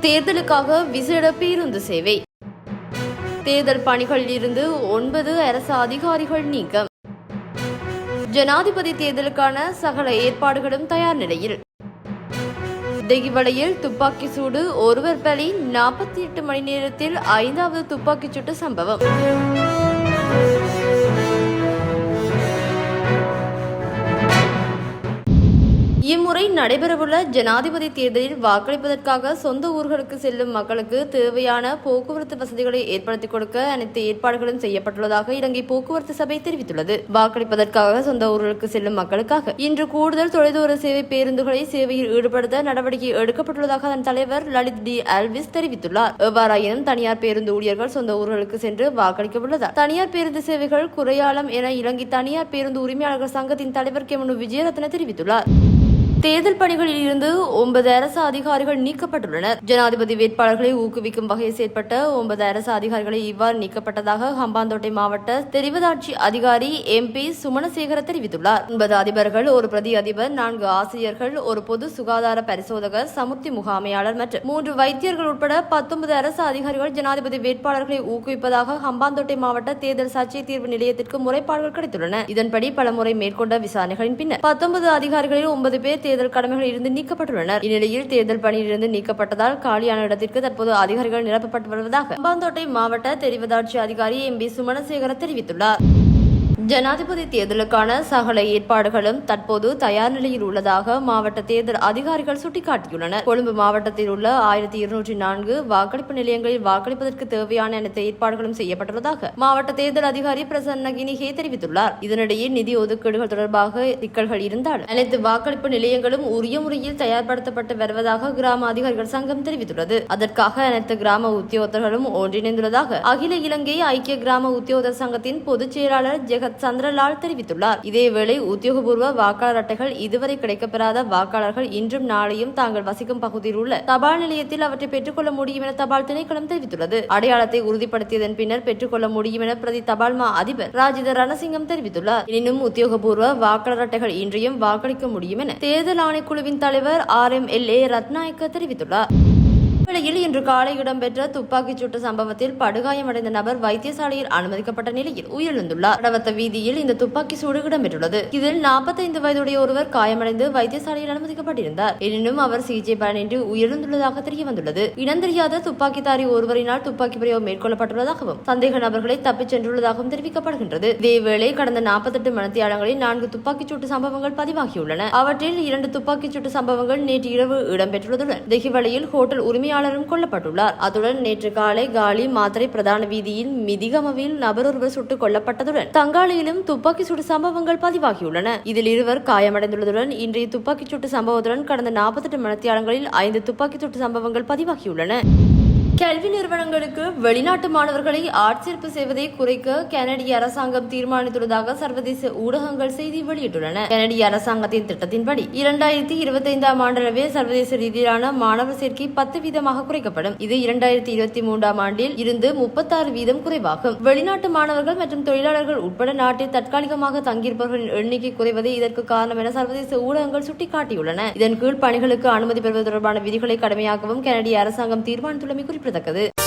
தேர்தலுக்காக விசேட பேருந்து சேவை. தேர்தல் பணிகளில் இருந்து ஒன்பது அரசு அதிகாரிகள் நீக்கம். ஜனாதிபதி தேர்தலுக்கான சகல ஏற்பாடுகளும் தயார் நிலையில். தெகிவளையில் துப்பாக்கி சூடு ஒருவர் பலி நாற்பத்தி எட்டு மணி நேரத்தில் ஐந்தாவது துப்பாக்கிச் சூட்டு சம்பவம். இம்முறை நடைபெறவுள்ள ஜனாதிபதி தேர்தலில் வாக்களிப்பதற்காக சொந்த ஊர்களுக்கு செல்லும் மக்களுக்கு தேவையான போக்குவரத்து வசதிகளை ஏற்படுத்திக் கொடுக்க அனைத்து ஏற்பாடுகளும் செய்யப்பட்டுள்ளதாக இலங்கை போக்குவரத்து சபை தெரிவித்துள்ளது. வாக்களிப்பதற்காக சொந்த ஊர்களுக்கு செல்லும் மக்களுக்காக இன்று கூடுதல் தொலைதூர சேவை பேருந்துகளை சேவையில் ஈடுபடுத்த நடவடிக்கை எடுக்கப்பட்டுள்ளதாக அதன் தலைவர் லலித் டி. அல்விஸ் தெரிவித்துள்ளார். எவ்வாறாயினும் தனியார் பேருந்து ஊழியர்கள் சொந்த ஊர்களுக்கு சென்று வாக்களிக்க உள்ளதால் தனியார் பேருந்து சேவைகள் குறையாளம் என இலங்கை தனியார் பேருந்து உரிமையாளர்கள் சங்கத்தின் தலைவர் கெமனு விஜயரத்ன தெரிவித்துள்ளார். தேர்தல் பணிகளில் இருந்து ஒன்பது அரசு அதிகாரிகள் நீக்கப்பட்டுள்ளனர். ஜனாதிபதி வேட்பாளர்களை ஊக்குவிக்கும் வகையில் செயற்பட்ட ஒன்பது அரசு அதிகாரிகளை இவ்வாறு நீக்கப்பட்டதாக ஹம்பாந்தோட்டை மாவட்ட தெரிவதாட்சி அதிகாரி எம் பி சுமணசேகர தெரிவித்துள்ளார். ஒன்பது அதிபர்கள் ஒரு பிரதி அதிபர் நான்கு ஆசிரியர்கள் ஒரு பொது சுகாதார பரிசோதகர் சமுர்த்தி முகாமையாளர் மற்றும் மூன்று வைத்தியர்கள் உட்பட பத்தொன்பது அரசு அதிகாரிகள் ஜனாதிபதி வேட்பாளர்களை ஊக்குவிப்பதாக ஹம்பாந்தோட்டை மாவட்ட தேர்தல் சர்ச்சை தீர்வு நிலையத்திற்கு முறைப்பாடுகள் கிடைத்துள்ளன. இதன்படி பலமுறை மேற்கொண்ட விசாரணைகளின் பின்னர் பத்தொன்பது அதிகாரிகளில் ஒன்பது பேர் தேர்தல் கடமைகளில் இருந்து நீக்கப்பட்டுள்ளனர். இந்நிலையில் தேர்தல் பணியிலிருந்து நீக்கப்பட்டதால் காலியான இடத்திற்கு தற்போது அதிகாரிகள் நிரப்பப்பட்டு வருவதாக அம்பாந்தோட்டை மாவட்ட தெரிவதாட்சி அதிகாரி எம் பி சுமணசேகர தெரிவித்துள்ளார். ஜனாதிபதி தேர்தலுக்கான சகல ஏற்பாடுகளும் தற்போது தயார் நிலையில் உள்ளதாக மாவட்ட தேர்தல் அதிகாரிகள் சுட்டிக்காட்டியுள்ளனர். கொழும்பு மாவட்டத்தில் உள்ள ஆயிரத்தி இருநூற்றி நான்கு வாக்களிப்பு நிலையங்களில் வாக்களிப்பதற்கு தேவையான அனைத்து ஏற்பாடுகளும் செய்யப்பட்டுள்ளதாக மாவட்ட தேர்தல் அதிகாரி பிரசன்ன கினிகே தெரிவித்துள்ளார். இதனிடையே நிதி ஒதுக்கீடுகள் தொடர்பாக சிக்கல்கள் இருந்தால் அனைத்து வாக்களிப்பு நிலையங்களும் உரிய முறையில் தயார்படுத்தப்பட்டு வருவதாக கிராம அதிகாரிகள் சங்கம் தெரிவித்துள்ளது. அதற்காக அனைத்து கிராம உத்தியோகத்தர்களும் ஒன்றிணைந்துள்ளதாக அகில இலங்கை ஐக்கிய கிராம உத்தியோகர் சங்கத்தின் பொதுச் செயலாளர் ஜெகத் சந்திரலால் தெரிவித்துள்ளார். இதேவேளை உத்தியோகபூர்வ வாக்காளர் அட்டைகள் இதுவரை கிடைக்கப்பெறாத வாக்காளர்கள் இன்றும் நாளையும் தாங்கள் வசிக்கும் பகுதியில் உள்ள தபால் நிலையத்தில் அவற்றை பெற்றுக்கொள்ள முடியும் என தபால் திணைக்களம் தெரிவித்துள்ளது. அடையாளத்தை உறுதிப்படுத்தியதன் பின்னர் பெற்றுக்கொள்ள முடியும் என பிரதி தபால் மா அதிபர் ராஜித ரணசிங்கம் தெரிவித்துள்ளார். எனினும் உத்தியோகபூர்வ வாக்காளர் அட்டைகள் இன்றையும் வாக்களிக்க முடியும் என தேர்தல் ஆணைக்குழுவின் தலைவர் R M L A Ratnayake தெரிவித்துள்ளார். வேளையில் இன்று காலை இடம்பெற்ற துப்பாக்கிச் சூட்டு சம்பவத்தில் படுகாயமடைந்த நபர் வைத்தியசாலையில் அனுமதிக்கப்பட்ட நிலையில் உயிரிழந்துள்ளார். கடவத்த வீதியில் இந்த துப்பாக்கி சூடு இடம்பெற்றுள்ளது. இதில் 45 வயதுடைய ஒருவர் காயமடைந்து வைத்தியசாலையில் அனுமதிக்கப்பட்டிருந்தார். எனினும் அவர் சிகிச்சை பலனின்றி உயிரிழந்துள்ளதாக தெரிய வந்துள்ளது இனந்தெரியாத துப்பாக்கிதாரி ஒருவரினால் துப்பாக்கி பிரயோகம் மேற்கொள்ளப்பட்டுள்ளதாகவும் சந்தேக நபர்களை தப்பிச் சென்றுள்ளதாகவும் தெரிவிக்கப்படுகின்றது. இதேவேளை கடந்த 48 மணித்தியாலங்களில் நான்கு துப்பாக்கிச் சூட்டு சம்பவங்கள் பதிவாகியுள்ளன. அவற்றில் இரண்டு துப்பாக்கிச் சூட்டு சம்பவங்கள் நேற்று இரவு இடம்பெற்றுள்ளதுடன் தெஹிவளையில் ஹோட்டல் பணியாளரும் கொல்லப்பட்டுள்ளார். அத்துடன் நேற்று காலை காலி மாத்திரை பிரதான வீதியில் மிதிகமவில் நபர் ஒருவர் சுட்டுக் கொல்லப்பட்டதுடன் தங்காளியிலும் துப்பாக்கி சூடு சம்பவங்கள் பதிவாகியுள்ளன. இதில் இருவர் காயமடைந்துள்ளதுடன் இன்றைய துப்பாக்கிச் சூட்டு சம்பவத்துடன் கடந்த 48 மணித்தியாலங்களில் ஐந்து துப்பாக்கி சூட்டு சம்பவங்கள் பதிவாகியுள்ளன. கல்வி நிறுவனங்களுக்கு வெளிநாட்டு மாணவர்களை ஆட்சேர்ப்பு செய்வதை குறைக்க கனடிய அரசாங்கம் தீர்மானித்துள்ளதாக சர்வதேச ஊடகங்கள் செய்தி வெளியிட்டுள்ளன. கனடிய அரசாங்கத்தின் திட்டத்தின்படி இரண்டாயிரத்தி இருபத்தைந்தாம் ஆண்டளவே சர்வதேச ரீதியிலான மாணவர் சேர்க்கை பத்து வீதமாக குறைக்கப்படும். இது இரண்டாயிரத்தி இருபத்தி மூன்றாம் ஆண்டில் இருந்து முப்பத்தாறு வீதம் குறைவாகும். வெளிநாட்டு மாணவர்கள் மற்றும் தொழிலாளர்கள் உட்பட நாட்டில் தற்காலிகமாக தங்கியிருப்பவர்களின் எண்ணிக்கை குறைவதே இதற்கு காரணம் என சர்வதேச ஊடகங்கள் சுட்டிக்காட்டியுள்ளன. இதன் கீழ் பணிகளுக்கு அனுமதி பெறுவது தொடர்பான விதிகளை கடுமையாக்கவும் கனடிய அரசாங்கம் தீர்மானித்துள்ளமை る中で